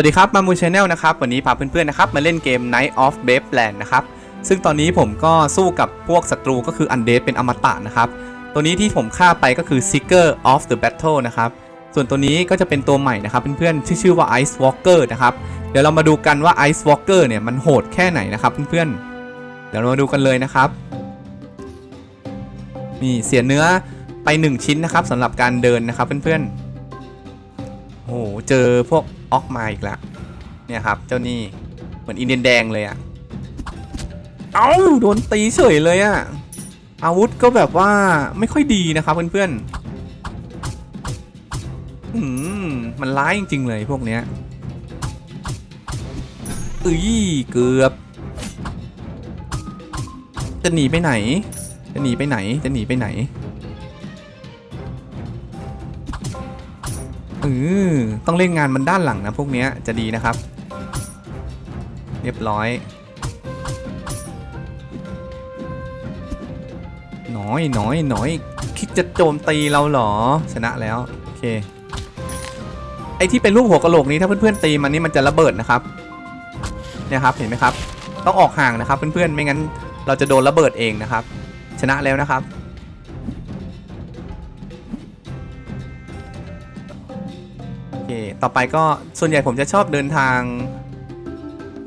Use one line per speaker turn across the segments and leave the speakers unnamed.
วัสดีครับมามูชาแนลนะครับ วันนี้พาเพื่อนๆนะครับมาเล่นเกม Night of b a b e l a n d นะครับ ซึ่งตอนนี้ผมก็สู้กับพวกศัตรูก็คือ Undead เป็นอมตะนะครับ ตัวนี้ที่ผมฆ่าไปก็คือ Seeker of the Battle นะครับ ส่วนตัวนี้ก็จะเป็นตัวใหม่นะครับเพื่อนๆที่ชื่อว่า Ice Walker นะครับ เดี๋ยวเรามาดูกันว่า Ice Walker เนี่ยมันโหดแค่ไหนนะครับเพื่อนๆ เดี๋ยวเรามาดูกันเลยนะครับนี่เสียเนื้อไป 1 ชิ้นนะครับสำหรับการเดินนะครับเพื่อนๆโอ้โหเจอพวก ออกมาอีกแล้วเนี่ยครับ เจ้านี่เหมือนอินเดียนแดงเลยอะ่ะเอ้าโดนตีเฉยเลยอะ่ะอาวุธก็แบบว่าไม่ค่อยดีนะครับเพื่อนๆอืมมันร้ายจริง ๆ เลยพวกเนี้ยอุ้ยเกือบ จะหนีไปไหน จะหนีไปไหน จะหนีไปไหน ออต้องเล่นงานมันด้านหลังนะพวกเนี้ยจะดีนะครับ เรียบร้อย น้อยน้อยน้อยคิดจะโจมตีเราเหรอ ชนะแล้ว โอเค ไอที่เป็นรูปหัวกะโหลกนี้ถ้าเพื่อนๆตีมันนี่มันจะระเบิดนะครับ เนี่ยครับเห็นไหมครับ ต้องออกห่างนะครับเพื่อนๆไม่งั้นเราจะโดนระเบิดเองนะครับ ชนะแล้วนะครับ ต่อไปก็ส่วนใหญ่ผมจะชอบเดินทาง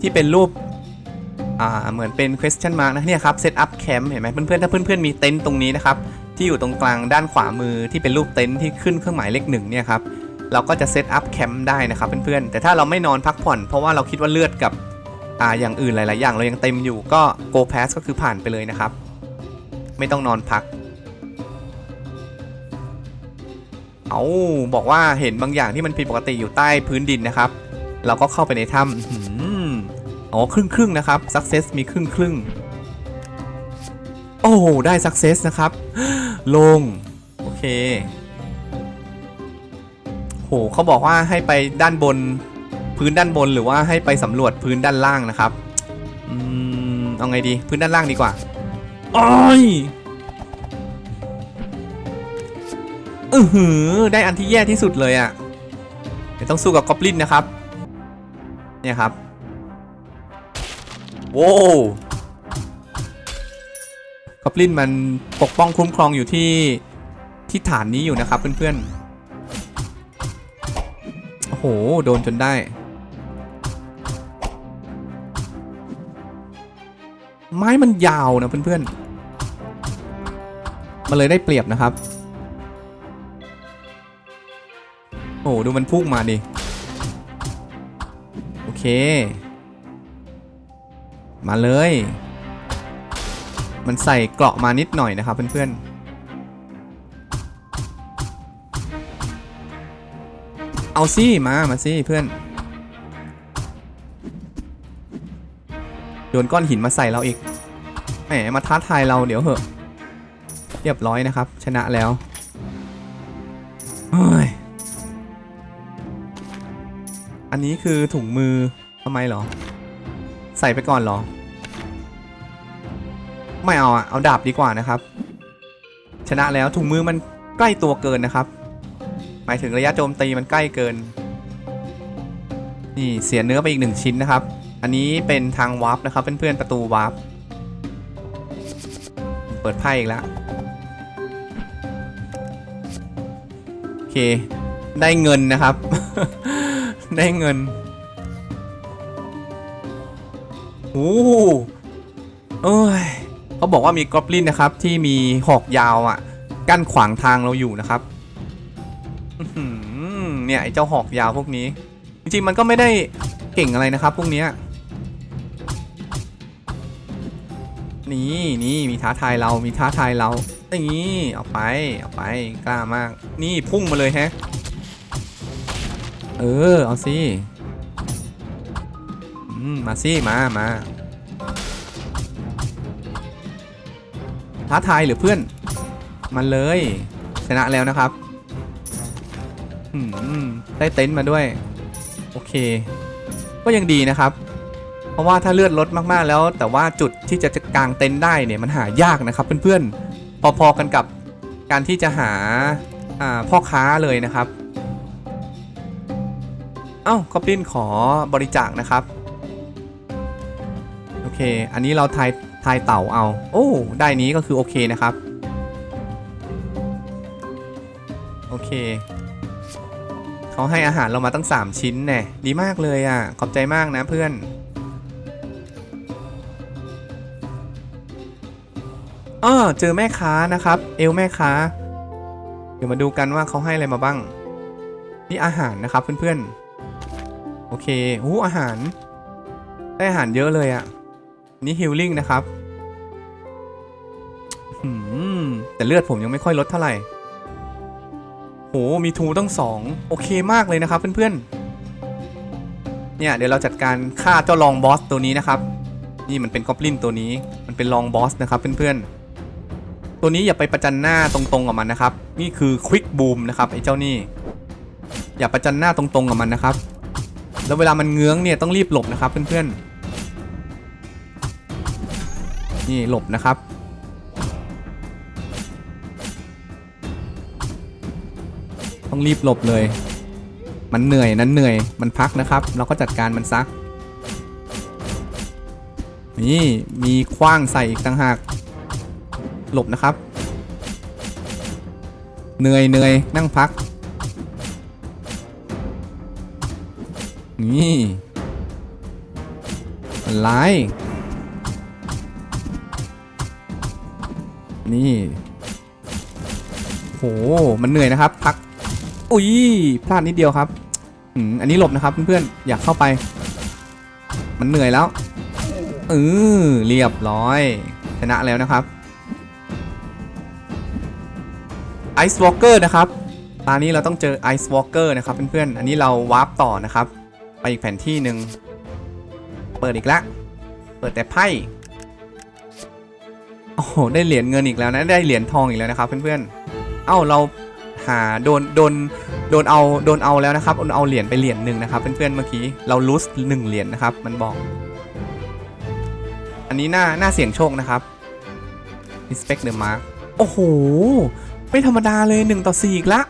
ที่เป็นรูปอ่าเหมือนเป็น question mark นะเนี่ยครับ set up camp เห็นไหมเพื่อนๆถ้าเพื่อนๆมีเต็นท์ตรงนี้นะครับ ที่อยู่ตรงกลางด้านขวามือที่เป็นรูปเต็นท์ที่ขึ้นเครื่องหมายเลขหนึ่งเนี่ยครับเราก็จะ set up camp ได้นะครับเพื่อนๆแต่ถ้าเราไม่นอนพักผ่อน เพราะว่าเราคิดว่าเลือดกับอ่าอย่างอื่นหลายๆอย่างเรายังเต็มอยู่ก็ go pass ก็คือผ่านไปเลยนะครับ ไม่ต้องนอนพัก เอาบอกว่าเห็นบางอย่างที่มันผิดปกติอยู่ใต้พื้นดินนะครับ เราก็เข้าไปในถ้ำอ๋อครึ่งครึ่งนะครับ success มีครึ่งครึ่งโอ้ได้ success นะครับ ลง โอเคโหเขาบอกว่าให้ไปด้านบนพื้นด้านบนหรือว่าให้ไปสำรวจพื้นด้านล่างนะครับ อืม เอาไงดี พื้นด้านล่างดีกว่าโอ้ย อือหือ ได้อันที่แย่ที่สุดเลยอะ่ะเดี๋ยวต้องสู้กับกอบลินนะครับ เนี่ยครับ โว้กอบลินมันปกป้องคุ้มครองอยู่ที่ที่ฐานนี้อยู่นะครับเพื่อนๆ โอ้โห โดนจนได้ ไม้มันยาวนะเพื่อนๆ มันเลยได้เปรียบนะครับ โอ้ดูมันพุ่งมาดิ โอเค มาเลย มันใส่เกราะมานิดหน่อยนะครับเพื่อนๆ เอาสิมา มาสิเพื่อนโยนก้อนหินมาใส่เราอีก แหม มาท้าทายเราเดี๋ยวเหอะ เรียบร้อยนะครับ ชนะแล้ว อันนี้คือถุงมือทำไมเหรอ ใส่ไปก่อนเหรอ ไม่เอาอะเอาดาบดีกว่านะครับ ชนะแล้วถุงมือมันใกล้ตัวเกินนะครับ หมายถึงระยะโจมตีมันใกล้เกิน นี่เสียเนื้อไปอีกหนึ่งชิ้นนะครับ อันนี้เป็นทางวาร์ปนะครับเพื่อนๆประตูวาร์ปเปิดไพ่อีกแล้วโอเค ได้เงินนะครับ ได้เงินโอ้เอ้ยเขาบอกว่ามีกอบลินนะครับที่มีหอกยาวอะ กั้นขวางทางเราอยู่นะครับเนี่ยไอ้เจ้าหอกยาวพวกนี้ จริงๆมันก็ไม่ได้เก่งอะไรนะครับ พวกเนี้ยนี่นี่มีท้าทายเรามีท้าทายเรานี่เอาไปเอาไปกล้ามาก นี่พุ่งมาเลยแฮะ เออ เอาสิมมาสิมามาท้าทายหรือเพื่อนมาเลย ชนะแล้วนะครับได้เต็นท์มาด้วย โอเค ก็ยังดีนะครับ เพราะว่าถ้าเลือดลดมากๆแล้ว แต่ว่าจุดที่จะจะกางเต็นท์ได้เนี่ยมันหายากนะครับเพื่อนๆพอๆกันกับการที่จะหาพ่อค้าเลยนะครับ เอ้ากอบลินขอบริจาคนะครับ โอเค อันนี้เราทายทายเต่าเอา โอ้ ได้นี้ก็คือโอเคนะครับ โอเค เขาให้อาหารเรามาตั้ง 3 ชิ้นแน่ดีมากเลยอะ ขอบใจมากนะเพื่อนอ้อเจอแม่ค้านะครับ เอลแม่ค้า เดี๋ยวมาดูกันว่าเขาให้อะไรมาบ้าง นี่อาหารนะครับเพื่อนๆ โอเคโอ้อาหาร ได้อาหารเยอะเลยอะ่ะ นี่ฮิลลิ่งนะครับหืมแต่เลือดผมยังไม่ค่อยลดเท่าไหร่ โห มีทูต้องสอง โอเคมากเลยนะครับเพื่อนๆ เนี่ยเดี๋ยวเราจัดการฆ่าเจ้าลองบอสตัวนี้นะครับ นี่มันเป็นกอบลินตัวนี้ มันเป็นลองบอสนะครับเพื่อนๆ ตัวนี้อย่าไปประจันหน้าตรงๆกับมันนะครับ นี่คือควิกบูมนะครับไอ้เจ้านี่ อย่าประจันหน้าตรงๆกับมันนะครับ แล้วเวลามันเงื้องเนี่ยต้องรีบหลบนะครับเพื่อนๆ นี่หลบนะครับ ต้องรีบหลบเลย มันเหนื่อยนั้นเหนื่อย มันพักนะครับ เราก็จัดการมันซัก นี่มีคว้างใส่อีกต่างหาก หลบนะครับ เหนื่อยเหนื่อยนั่งพัก นี่อะไรนี่โหมันเหนื่อยนะครับ พัก อุ้ยพลาดนิดเดียวครับอืมอันนี้หลบนะครับเพื่อนๆอยากเข้าไป มันเหนื่อยแล้วเออเรียบร้อย ชนะแล้วนะครับ Ice Walker นะครับ ตอนนี้เราต้องเจอ Ice Walker นะครับเพื่อนๆ อันนี้เราวาร์ปต่อนะครับ ไปอีกแผนที่หนึ่งเปิดอีกละ เปิดแต่ไพ่ โอ้โห ได้เหรียญเงินอีกแล้วนะ ได้เหรียญทองอีกแล้วนะครับเพื่อนๆ เอ้าเราหาโดนโดนโดนเอาโดนเอาแล้วนะครับโดนเอาเหรียญไปเหรียญหนึ่งนะครับเพื่อนๆเมื่อกี้เราลูสหนึ่งเหรียญนะครับ มันบอก อันนี้หน้าหน้าเสี่ยงโชคนะครับ inspect the mark โอ้โห ไม่ธรรมดาเลย1ต่อ4อีกละ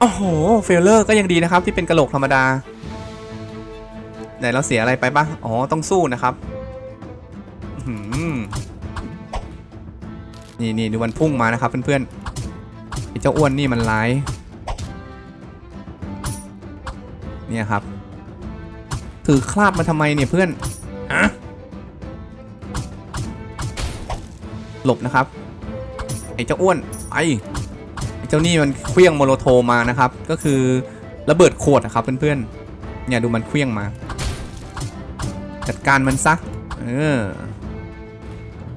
โอ้โห เฟลเลอร์ก็ยังดีนะครับ ที่เป็นกระโหลกธรรมดา ไหนเราเสียอะไรไปปะอ๋อ ต้องสู้นะครับนี่นี่ดูมันพุ่งมานะครับเพื่อนๆไอเจ้าอ้วนนี่มันร้าย เนี่ยครับ ถือคราบมาทำไมเนี่ยเพื่อนฮะหลบนะครับ ไอ้เจ้าอ้วนไอไอ้เจ้านี่มันเคลี้ยงโมโลโทมานะครับ ก็คือระเบิดขวดนะครับเพื่อนๆเนี่ยดูมันเคลี้ยงมา จัดการมันซะ เออ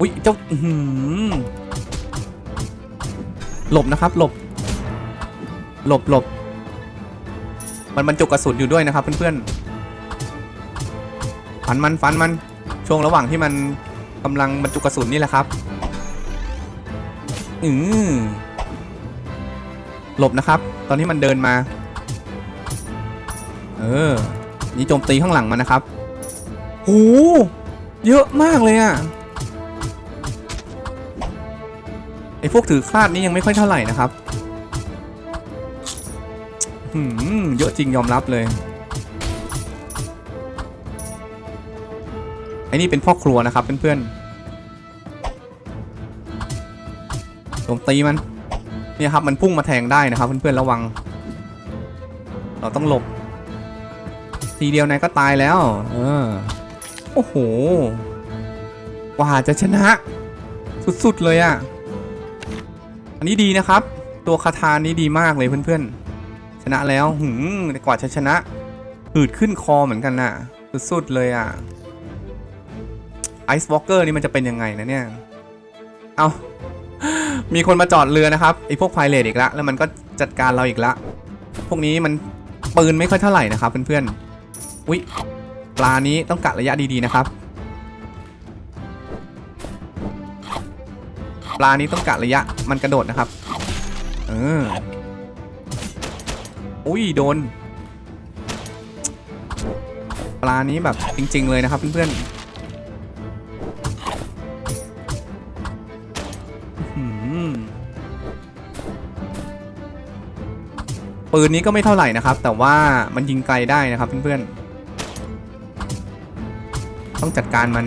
อุ๊ยเจ้าหือหลบนะครับ หลบ หลบหลบ มันบรรจุกระสุนอยู่ด้วยนะครับ เพื่อนๆ ฟันมันฟันมัน ช่วงระหว่างที่มันกำลังบรรจุกระสุนนี่แหละครับ อือหลบนะครับ ตอนที่มันเดินมา เออ นี่โจมตีข้างหลังมันนะครับ โหเยอะมากเลยอะไอพวกถือคลาดนี้ยังไม่ค่อยเท่าไหร่นะครับหืมเยอะจริงยอมรับเลยไอ้นี่เป็นพ่อครัวนะครับเพื่อนๆโจมตีมันเนี่ยครับมันพุ่งมาแทงได้นะครับ เพื่อนๆระวัง เราต้องหลบ ทีเดียวนายก็ตายแล้ว เออ โอ้โห กว่าจะชนะ สุด ๆ เลยอะ่ะ อันนี้ดีนะครับ ตัวคาทานนี้ดีมากเลยเพื่อน ๆ ชนะแล้วหืมแต่กว่าจะชนะหืดขึ้นคอเหมือนกันน่ะ สุด ๆ เลยอะ่ะไอซ์วอล์กเกอร์นี่มันจะเป็นยังไงนะเนี่ย เอามีคนมาจอดเรือนะครับไอพวกไพเรตอีกละแล้วมันก็จัดการเราอีกละ พวกนี้มันปืนไม่ค่อยเท่าไหร่นะครับเพื่อนๆ อุ๊ย ปลานี้ต้องกะระยะดีๆนะครับ ปลานี้ต้องกะระยะมันกระโดดนะครับ เออ อุ้ยโดน ปลานี้แบบจริง ๆ เลยนะครับเพื่อนๆปืนนี้ก็ไม่เท่าไหร่นะครับ แต่ว่ามันยิงไกลได้นะครับเพื่อนๆ ต้องจัดการมัน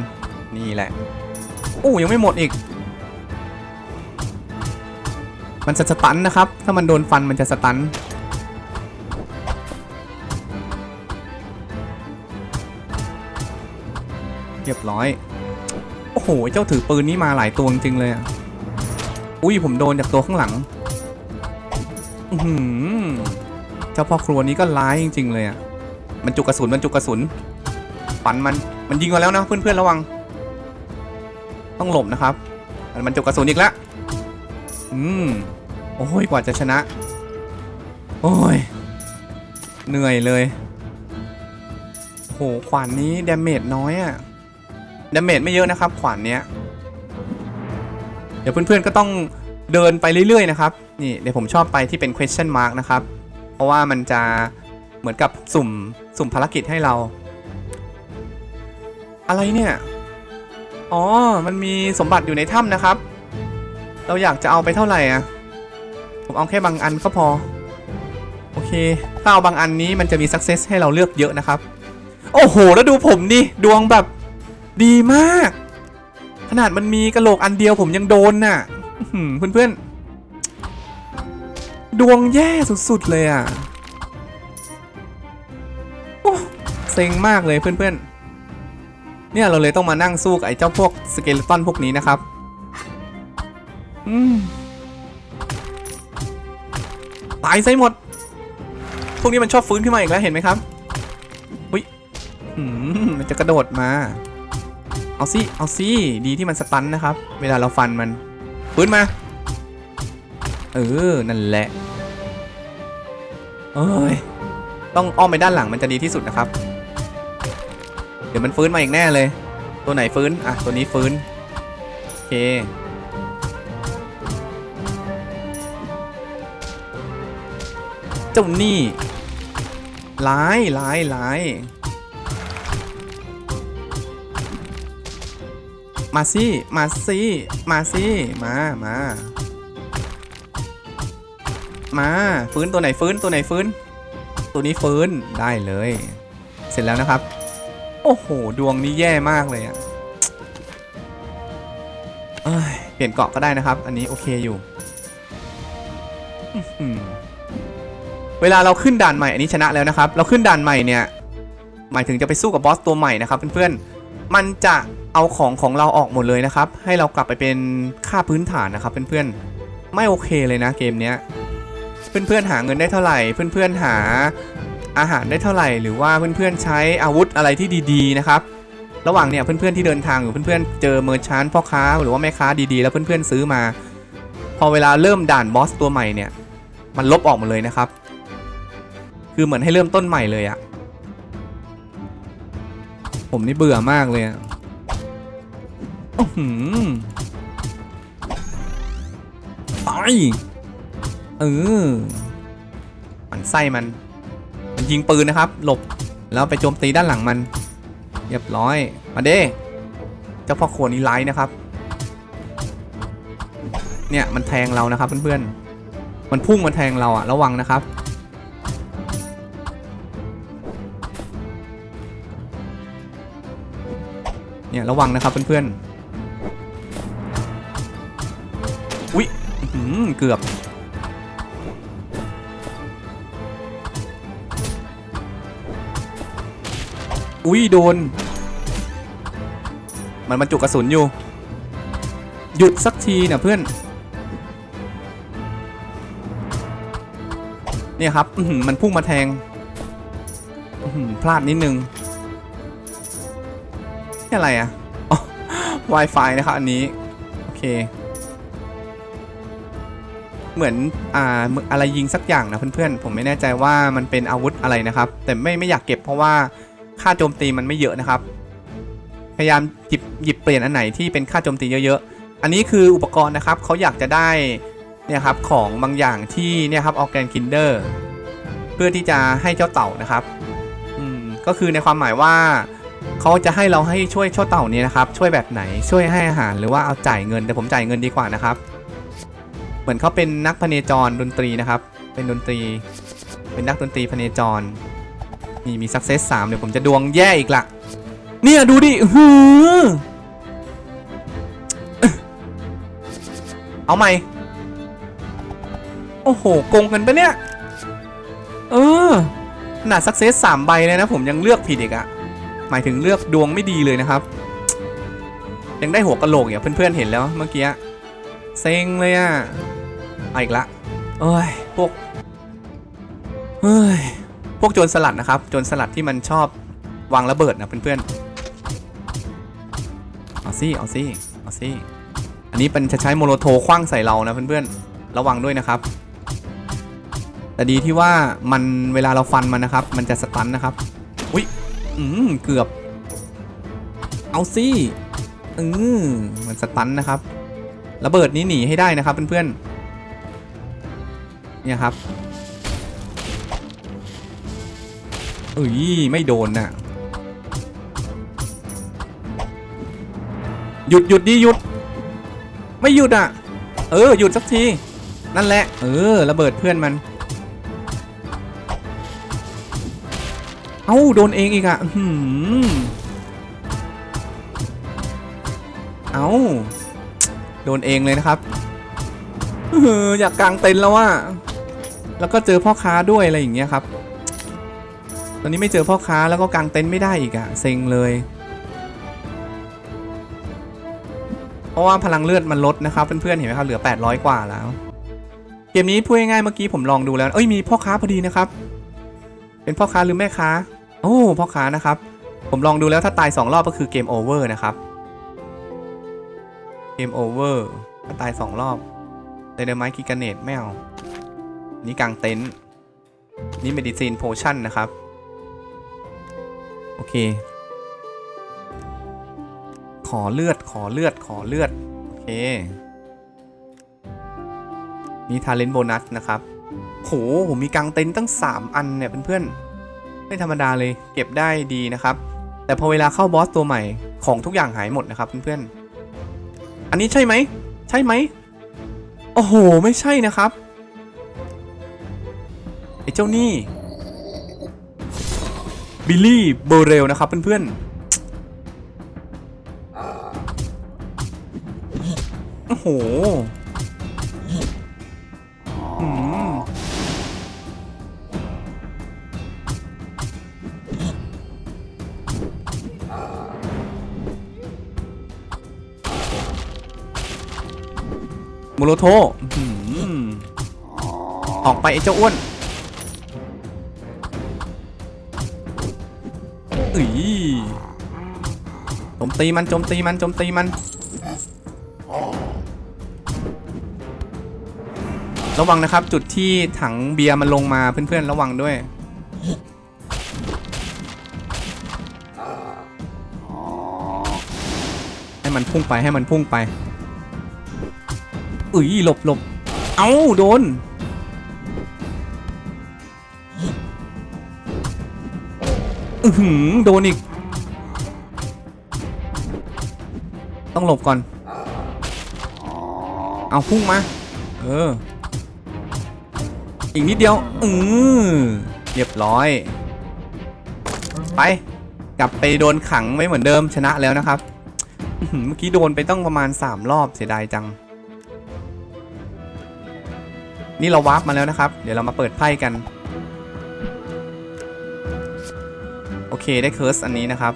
นี่แหละโอ้ยังไม่หมดอีก มันจะสตันนะครับ ถ้ามันโดนฟันมันจะสตันเรียบร้อย โอ้โห เจ้าถือปืนนี้มาหลายตัวจริงเลยอุ้ยผมโดนจากตัวข้างหลังอือหือเจ้าพ่อครัวนี้ก็ร้ายจริง ๆ เลยอะ มันจุกกระสุน มันจุกกระสุน ฝันมัน มันยิงมาแล้วนะเพื่อนๆระวัง ต้องหลบนะครับ มันจุกกระสุนอีกแล้วอืมโอ้ยกว่าจะชนะ โอ้ยเหนื่อยเลยโหขวานนี้ดาเมจน้อยอะดาเมจไม่เยอะนะครับ ขวานเนี้ยเดี๋ยวเพื่อนๆก็ต้องเดินไปเรื่อยๆนะครับนี่เดี๋ยวผมชอบไปที่เป็น question mark นะครับ เพราะว่ามันจะเหมือนกับสุ่มสุ่มภารกิจให้เรา อะไรเนี่ย อ๋อ มันมีสมบัติอยู่ในถ้ำนะครับ เราอยากจะเอาไปเท่าไหร่อะ ผมเอาแค่บางอันก็พอ โอเค ถ้าเอาบางอันนี้มันจะมี success ให้เราเลือกเยอะนะครับ โอ้โห แล้วดูผมนี่ ดวงแบบดีมาก ขนาดมันมีกระโหลกอันเดียวผมยังโดนน่ะอื้อหือเพื่อนๆดวงแย่สุดๆเลยอะ โอ้ เซ็งมากเลยเพื่อนๆ เนี่ยเราเลยต้องมานั่งสู้กับไอ้เจ้าพวกสเกเลตันพวกนี้นะครับ อืมตายซะหมด พวกนี้มันชอบฟื้นขึ้นมาอีกแล้วเห็นไหมครับอุ้ยมันจะกระโดดมา เอาสิเอาสิดีที่มันสตันนะครับ เวลาเราฟันมันฟื้นมา เออ นั่นแหละ เอ้ย ต้องอ้อมไปด้านหลังมันจะดีที่สุดนะครับ ดี๋ยวมันฟื้นมาอีกแน่เลย ตัวไหนฟื้น อะ ตัวนี้ฟื้น โอเค เจ้านี่ร้ายร้ายร้ายมาสิมาสิมาสิมามามาฟื้นตัวไหนฟื้นตัวไหนฟื้น ตัวนี้ฟื้นได้เลย เสร็จแล้วนะครับ โอ้โห ดวงนี้แย่มากเลยอะเอ้ยเปลี่ยนเกาะก็ได้นะครับ อันนี้โอเคอยู่ เวลาเราขึ้นด่านใหม่อันนี้ชนะแล้วนะครับ เราขึ้นด่านใหม่เนี่ย หมายถึงจะไปสู้กับบอสตัวใหม่นะครับเพื่อนๆ มันจะเอาของของเราออกหมดเลยนะครับ ให้เรากลับไปเป็นค่าพื้นฐานนะครับเพื่อนๆ ไม่โอเคเลยนะเกมเนี้ย เพื่อนๆหาเงินได้เท่าไหร่ เพื่อนๆหา อาหารได้เท่าไหร่ หรือว่าเพื่อนๆใช้อาวุธอะไรที่ดีๆนะครับ ระหว่างเนี่ยเพื่อนๆที่เดินทางอยู่เพื่อนๆเจอเมอร์ชานพ่อค้าหรือว่าแม่ค้าดีๆ แล้วเพื่อนๆซื้อมา พอเวลาเริ่มด่านบอสตัวใหม่เนี่ยมันลบออกหมดเลยนะครับ คือเหมือนให้เริ่มต้นใหม่เลยอะผมนี่เบื่อมากเลยอะอื้อหือไปเออมันไส้มัน ยิงปืนนะครับ หลบแล้วไปโจมตีด้านหลังมัน เรียบร้อย มาเด้เจ้าพ่อโคนี้ไลท์นะครับ เนี่ยมันแทงเรานะครับเพื่อนๆ มันพุ่งมาแทงเราอะระวังนะครับ เนี่ยระวังนะครับเพื่อนๆ อุ๊ยอื้อหือเกือบ อุ้ยโดน มันบรรจุกระสุนอยู่ หยุดสักทีนะเพื่อน เนี่ยครับมันพุ่งมาแทงพลาดนิดนึงนี่อะไรอะอ๋อ Wi-Fi นะครับอันนี้ โอเค เหมือนอ่าอะไรยิงสักอย่างนะเพื่อนๆ ผมไม่แน่ใจว่ามันเป็นอาวุธอะไรนะครับ แต่ไม่ไม่อยากเก็บเพราะว่า ค่าโจมตีมันไม่เยอะนะครับ พยายามหยิบหยิบเปลี่ยนอันไหนที่เป็นค่าโจมตีเยอะๆ อันนี้คืออุปกรณ์นะครับเขาอยากจะได้เนี่ยครับของบางอย่างที่เนี่ยครับออแกนคินเดอร์เพื่อที่จะให้เจ้าเต่านะครับอืมก็คือในความหมายว่าเขาจะให้เราให้ช่วยเจ้าเต่านี่นะครับ ช่วยแบบไหนช่วยให้อาหารหรือว่าเอาจ่ายเงินแต่ผมจ่ายเงินดีกว่านะครับ เหมือนเขาเป็นนักพเนจรดนตรีนะครับ เป็นดนตรี เป็นนักดนตรีพเนจร มีมีสักเซสสามเดี๋ยวผมจะดวงแย่อีกละเนี่ยดูดิอื้อเอาใหม่ โอ้โหโกงกันปะเนี่ย เออขนาดสักเซสสามใบเลยนะผมยังเลือกผิดอีกอะหมายถึงเลือกดวงไม่ดีเลยนะครับ ยังได้หัวกะโหลกอย่างเพื่อนๆเห็นแล้วเมื่อกี้เซ็งเลยอะเอาอีกละ เอ้ยพวกเฮ้ย พวกโจรสลัดนะครับ โจรสลัดที่มันชอบวางระเบิดนะเพื่อนๆ เอาซี่เอาซี่เอาซี่อันนี้เป็นจะใช้โมโลโทคว้างใส่เรานะเพื่อนๆ ระวังด้วยนะครับ แต่ดีที่ว่ามันเวลาเราฟันมันนะครับ มันจะสตันนะครับ อุ้ยอืมเกือบ เอาซี่อืมมันสตันนะครับ ระเบิดนี้หนีให้ได้นะครับเพื่อนๆ เนี่ยครับ เอ้ยไม่โดนน่ะ หยุดหยุดดิหยุด ไม่หยุดอะ เออหยุดสักที นั่นแหละ เออระเบิดเพื่อนมัน เอ้าโดนเองอีกอะอื้อหือเอ้าโดนเองเลยนะครับเอออยากกางเต็นท์แล้วว่าแล้วก็เจอพ่อค้าด้วยอะไรอย่างเงี้ยครับ อนนี้ไม่เจอพ่อค้าแล้วก็กางเต็นท์ไม่ได้อีกอะเซ็งเลย เพราะว่าพลังเลือดมันลดนะครับเพื่อนๆเห็นไหมครับเหลือ 800 กว่าแล้ว เกมนี้พูดง่ายๆเมื่อกี้ผมลองดูแล้วเอ้ยมีพ่อค้าพอดีนะครับ เป็นพ่อค้าหรือแม่ค้า โอ้พ่อค้านะครับ ผมลองดูแล้วถ้าตาย 2 รอบก็คือเกมโอเวอร์นะครับเกมโอเวอร์ถ้าตาย 2 รอบไดเดอร์ไมค์กิกาเนตไม่เอานี่กางเต็นท์นี่เมดิซีนโพชั่นนะครับ โอเค ขอเลือดขอเลือดขอเลือด โอเค นี่ทาเลนต์โบนัสนะครับโหผมมีกางเต็นท์ตั้ง 3 อันเนี่ยเพื่อนๆไม่ธรรมดาเลยเก็บได้ดีนะครับ แต่พอเวลาเข้าบอสตัวใหม่ของทุกอย่างหายหมดนะครับเพื่อนๆอันนี้ใช่ไหม ใช่ไหมโอ้โห ไม่ใช่นะครับไอ้เจ้านี่ บิลลี่เบอร์เรลนะครับเพื่อนๆ โอ้โหอืมโมโลโทอื้อหือออกไปไอ้เจ้าอ้วน อุ้ยโจมตีมันโจมตีมันโจมตีมันระวังนะครับจุดที่ถังเบียร์มันลงมาเพื่อนๆระวังด้วย ให้มันพุ่งไปให้มันพุ่งไปอุ้ยหลบหลบเอ้าโดน อือหือโดนอีก ต้องหลบก่อน เอาพุ่งมา เออ อีกนิดเดียว อือเรียบร้อย ไป กลับไปโดนขังไว้เหมือนเดิมชนะแล้วนะครับ เมื่อกี้โดนไปต้องประมาณ 3 รอบเสียดายจัง นี่เราวาร์ปมาแล้วนะครับ เดี๋ยวเรามาเปิดไพ่กัน ได้เคิร์สอันนี้นะครับ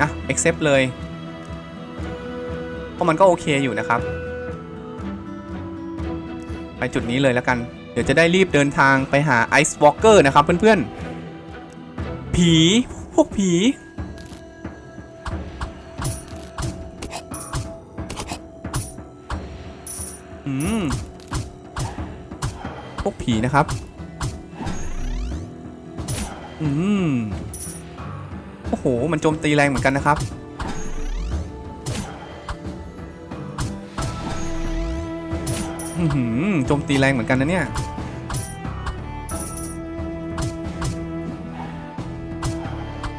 อะ accept เลยเพราะมันก็โอเคอยู่นะครับ ไปจุดนี้เลยแล้วกัน เดี๋ยวจะได้รีบเดินทางไปหา Ice Walker นะครับเพื่อนๆ ผีพวกผีอืมพวกผีนะครับ อืมโอ้โห มันโจมตีแรงเหมือนกันนะครับ อือหือโจมตีแรงเหมือนกันนะเนี่ย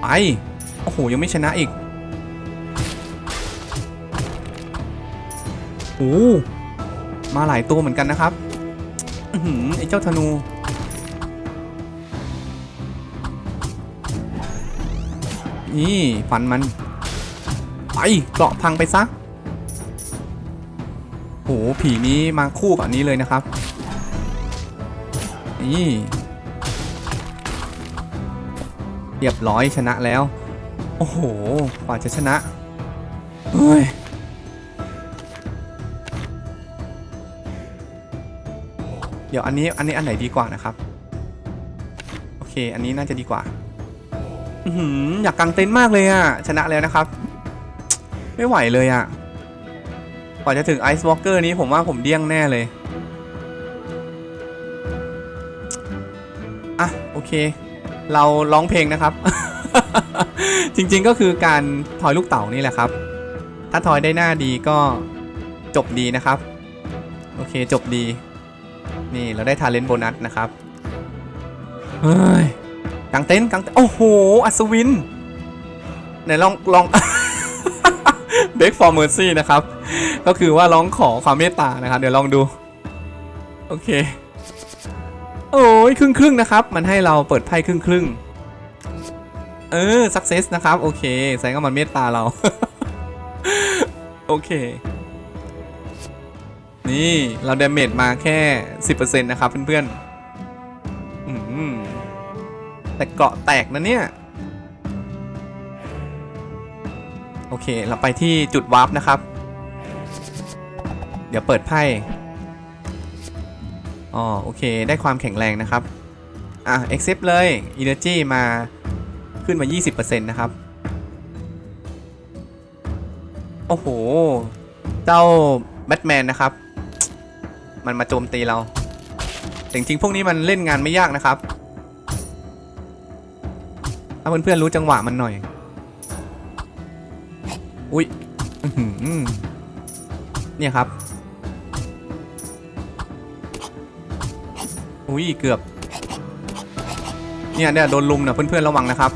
ไป โอ้โห ยังไม่ชนะอีก โอ้มาหลายตัวเหมือนกันนะครับ อือหือไอ้เจ้าธนู นี่ฟันมันไปเกราะพังไปซะโหผีนี้มาคู่กับอันนี้เลยนะครับ นี่ เรียบร้อยชนะแล้ว โอ้โหกว่าจะชนะเฮ้ยเดี๋ยวอันนี้อันนี้อันไหนดีกว่านะครับ โอเค อันนี้น่าจะดีกว่า อยากกางเต็นท์มากเลยอะชนะแล้วนะครับ ไม่ไหวเลยอะกว่าจะถึงไอซ์วอล์กเกอร์นี้ผมว่าผมเดี้ยงแน่เลย อะ โอเค เราร้องเพลงนะครับ จริงๆก็คือการทอยลูกเต๋านี่แหละครับ ถ้าทอยได้หน้าดีก็จบดีนะครับ โอเคจบดี นี่เราได้ทาเลนต์โบนัสนะครับ เฮ้ย กางเต็นท์กางเต็นท์โอ้โห อัศวินไหนลองลองเบ k ฟอร์เมอร์ซี่นะครับ ก็คือว่าร้องขอความเมตตานะครับ เดี๋ยวลองดู โอเค โอ้ยครึ่งครึ่งนะครับ มันให้เราเปิดไพ่ครึ่งครึ่งเออ success นะครับ โอเคแสดงว่ามันเมตตาเรา โอเค นี่เราเดาเมจมาแค่ 10%นะครับเพื่อนๆ แต่เกาะแตกนะเนี่ย โอเค เราไปที่จุดวาร์ปนะครับ เดี๋ยวเปิดไพ่อ๋อโอเค ได้ความแข็งแรงนะครับ อะ accept เลย energy มาขึ้นมา 20%นะครับ โอ้โห เจ้าแบทแมนนะครับ มันมาโจมตีเราแต่จริงๆพวกนี้มันเล่นงานไม่ยากนะครับ ถ้าเพื่อนๆรู้จังหวะมันหน่อย อุ้ยเนี่ยครับ อุ้ยเกือบ เนี่ยเนี่ยโดนลุมนะเพื่อนๆระวังนะครับ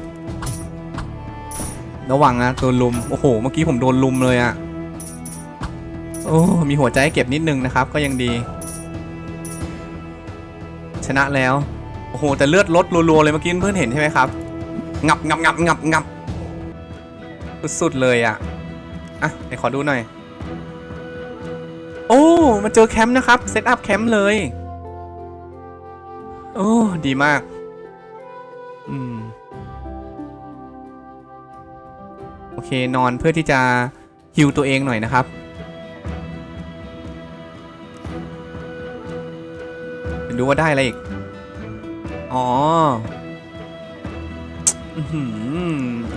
ระวังนะโดนลุม โอ้โห เมื่อกี้ผมโดนลุมเลยอะโอ้ มีหัวใจให้เก็บนิดนึงนะครับ ก็ยังดี ชนะแล้ว โอ้โห แต่เลือดลดรัวๆเลยเมื่อกี้เพื่อนเห็นใช่ไหมครับ งับงับงับงับงับสุดๆเลยอะ อะไหนขอดูหน่อย โอ้มาเจอแคมป์นะครับ เซตอัพแคมป์เลย โอ้ ดีมาก อืม โอเค นอนเพื่อที่จะฮิวตัวเองหน่อยนะครับดูว่าได้อะไรอีก อ๋อ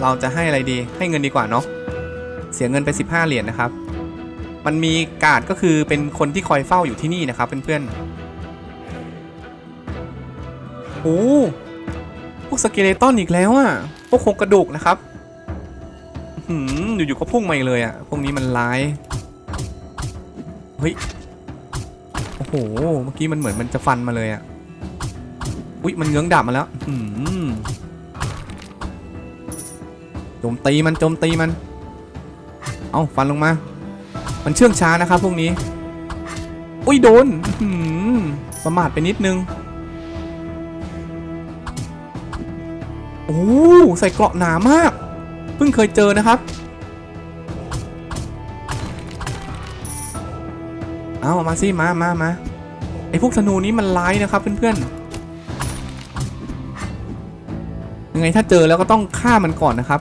เราจะให้อะไรดี ให้เงินดีกว่าเนาะ เสียเงินไป 15 เหรียญนะครับ มันมีกาดก็คือเป็นคนที่คอยเฝ้าอยู่ที่นี่นะครับเพื่อนๆโอ้พวกสเกเลตันอีกแล้วอะพวกโครงกระดูกนะครับอือหืออยู่ๆก็พุ่งมาอีกเลยอะพวกนี้มันร้าย เฮ้ย โอ้โห เมื่อกี้มันเหมือนมันจะฟันมาเลยอะอุ๊ย มันเงื้องดาบมาแล้ว อืม มตีมันโจมตีมัน เอาฟันลงมา มันเชื่องช้านะครับพวกนี้ อุ้ยโดนประมาทไปนิดนึง โอ้ใส่เกราะหนามาก เพิ่งเคยเจอนะครับ เอามาสิมามามาไอพวกธนูนี้มันร้ายนะครับเพื่อนๆยังไงถ้าเจอแล้วก็ต้องฆ่ามันก่อนนะครับ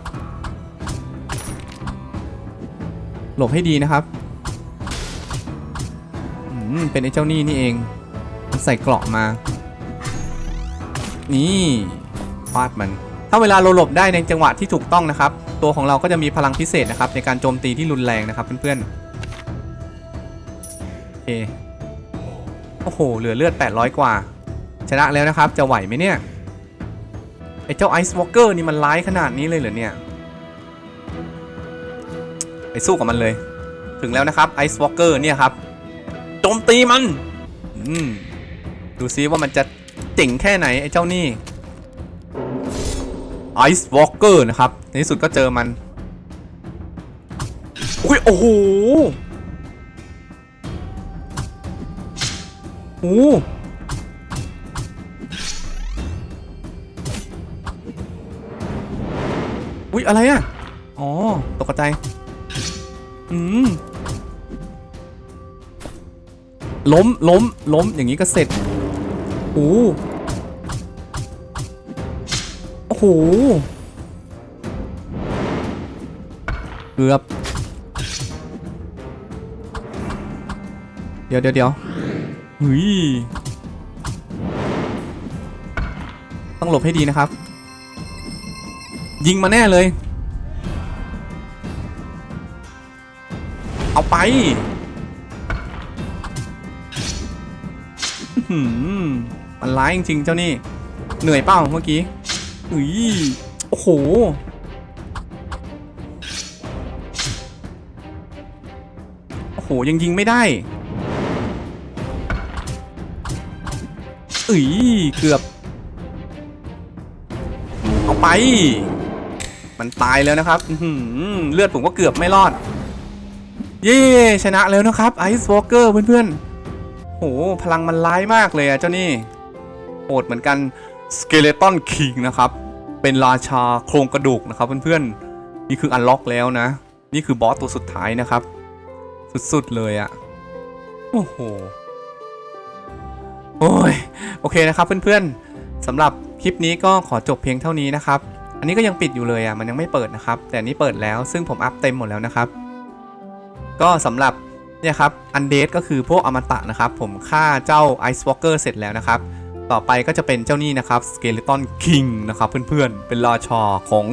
หลบให้ดีนะครับอืมเป็นไอ้เจ้านี่นี่เองมันใส่เกราะมา นี่ฟาดมัน ถ้าเวลาเราหลบได้ในจังหวะที่ถูกต้องนะครับ ตัวของเราก็จะมีพลังพิเศษนะครับ ในการโจมตีที่รุนแรงนะครับเพื่อนๆโอเคโอ้โห เหลือเลือด 800 กว่า ชนะแล้วนะครับ จะไหวไหมเนี่ย ไอ้เจ้าไอซ์วอล์กเกอร์นี่มันร้ายขนาดนี้เลยเหรอเนี่ย สู้กับมันเลย ถึงแล้วนะครับไอซ์วอล์กเกอร์เนี่ยครับโจมตีมันอืมดูซิว่ามันจะเจ๋งแค่ไหนไอ้เจ้านี่ไอซ์วอล์กเกอร์นะครับในที่สุดก็เจอมันอุ้ยโอ้โหโอ้โหอุ้ยอะไรอะ อ๋อ ตกใจ อืมล้มล้มล้มอย่างนี้ก็เสร็จโอ้โหโอ้โหเกือบเดี๋ยวเดี๋ยวเดี๋ยวเฮ้ยต้องหลบให้ดีนะครับ ยิงมาแน่เลย เอาไปมันร้ายจริงๆเจ้านี่ เหนื่อยเปล่าเมื่อกี้อุ้ยโอ้โห โอ้โห ยังยิงไม่ได้อุ้ยเกือบ เอาไป มันตายแล้วนะครับเลือดผมก็เกือบไม่รอด เย้ชนะแล้วนะครับไอซ์วอล์กเกอร์เพื่อนๆโหพลังมันร้ายมากเลยอะเจ้านี่โหดเหมือนกันสเกเลตันคิงนะครับ เป็นราชาโครงกระดูกนะครับเพื่อนๆ นี่คืออันล็อกแล้วนะ นี่คือบอสตัวสุดท้ายนะครับ สุดๆเลยอะโอ้โหโอ้ยโอเคนะครับเพื่อนๆสำหรับคลิปนี้ก็ขอจบเพียงเท่านี้นะครับ อันนี้ก็ยังปิดอยู่เลยอะมันยังไม่เปิดนะครับ แต่นนี้เปิดแล้วซึ่งผมอัพเต็มหมดแล้วนะครับ ก็สำหรับเนี่ยครับอันเดดก็คือพวกอมตะนะครับ ผมฆ่าเจ้าไอซ์วอล์กเกอร์เสร็จแล้วนะครับ ต่อไปก็จะเป็นเจ้านี่นะครับสเกเลตันคิงนะครับเพื่อนๆ เป็นราชาของ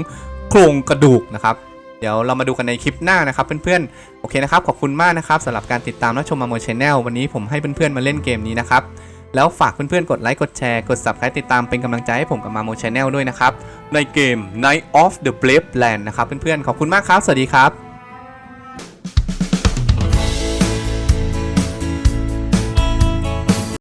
โครงกระดูกนะครับเดี๋ยวเรามาดูกันในคลิปหน้านะครับเพื่อนๆ โอเคนะครับ ขอบคุณมากนะครับสำหรับการติดตามรับชมมาโมชแนลวันนี้ผมให้เพื่อนๆมาเล่นเกมนี้นะครับ แล้วฝากเพื่อนๆ กดไลค์กดแชร์กด subscribe ติดตามเป็นกำลังใจให้ผมกับมาโมชแนลด้วยนะครับ ในเกม Night of the Brave Land นะครับเพื่อนๆ ขอบคุณมากครับ สวัสดีครับ